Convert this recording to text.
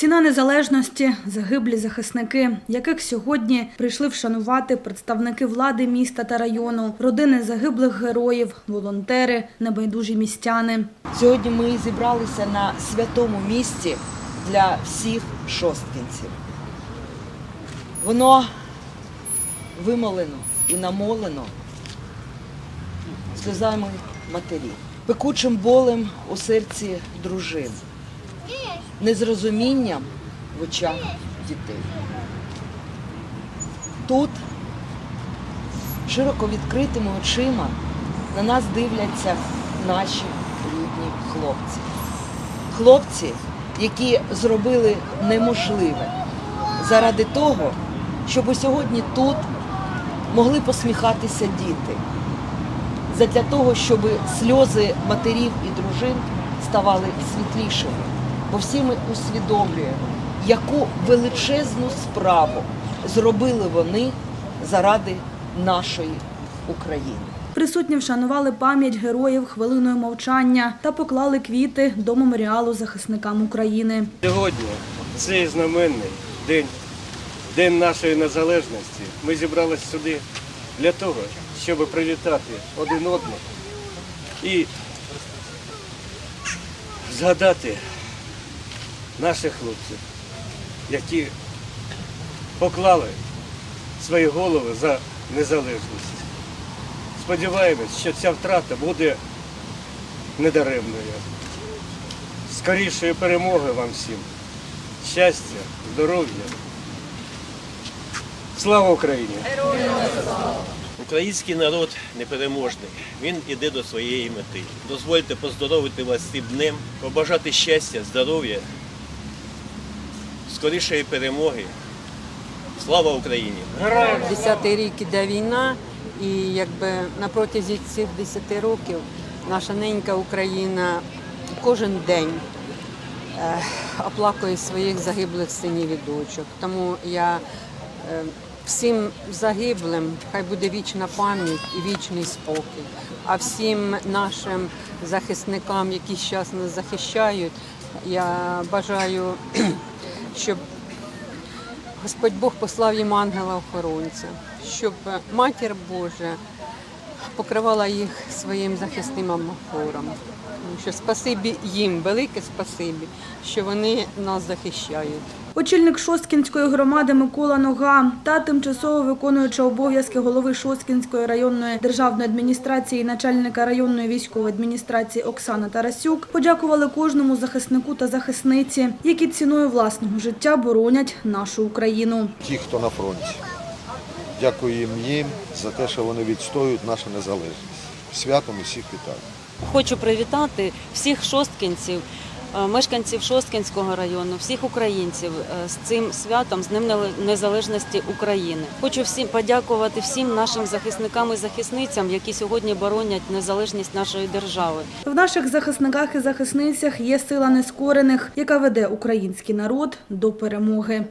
Ціна незалежності, загиблі захисники, яких сьогодні прийшли вшанувати представники влади міста та району, родини загиблих героїв, волонтери, небайдужі містяни. Сьогодні ми зібралися на святому місці для всіх шосткінців. Воно вимолено і намолено сльозами матерів, пекучим болем у серці дружин, незрозумінням в очах дітей. Тут широко відкритими очима на нас дивляться наші рідні хлопці. Хлопці, які зробили неможливе заради того, щоб сьогодні тут могли посміхатися діти. Задля того, щоб сльози матерів і дружин ставали світлішими. Бо всі ми усвідомлюємо, яку величезну справу зробили вони заради нашої України. Присутні вшанували пам'ять героїв хвилиною мовчання та поклали квіти до меморіалу захисникам України. Сьогодні цей знаменний день, день нашої незалежності. Ми зібралися сюди для того, щоб привітати один одного і згадати наших хлопців, які поклали свої голови за незалежність. Сподіваємось, що ця втрата буде недаремною. Скорішої перемоги вам всім. Щастя, здоров'я. Слава Україні! Український народ непереможний. Він іде до своєї мети. Дозвольте поздоровити вас цим днем, побажати щастя, здоров'я, скорішої перемоги. Слава Україні! Десятий рік іде війна, і якби на протязі цих 10 років наша ненька Україна кожен день е, оплакує своїх загиблих синів і дочок. Тому я е, всім загиблим хай буде вічна пам'ять і вічний спокій. А всім нашим захисникам, які зараз нас захищають, я бажаю, щоб Господь Бог послав їм ангела-охоронця, щоб Матір Божа покривала їх своїм захисним амофором. Тому що спасибі їм, велике спасибі, що вони нас захищають. Очільник Шосткінської громади Микола Нога та тимчасово виконуюча обов'язки голови Шосткінської районної державної адміністрації начальника районної військової адміністрації Оксана Тарасюк подякували кожному захиснику та захисниці, які ціною власного життя боронять нашу Україну. ті, хто на фронті. Дякуємо їм за те, що вони відстоюють нашу незалежність. Святом усіх вітаю. Хочу привітати всіх шосткінців, е, мешканців Шосткінського району, всіх українців е, з цим святом, з Днем Незалежності України. Хочу всім подякувати всім нашим захисникам і захисницям, які сьогодні боронять незалежність нашої держави. В наших захисниках і захисницях є сила нескорених, яка веде український народ до перемоги.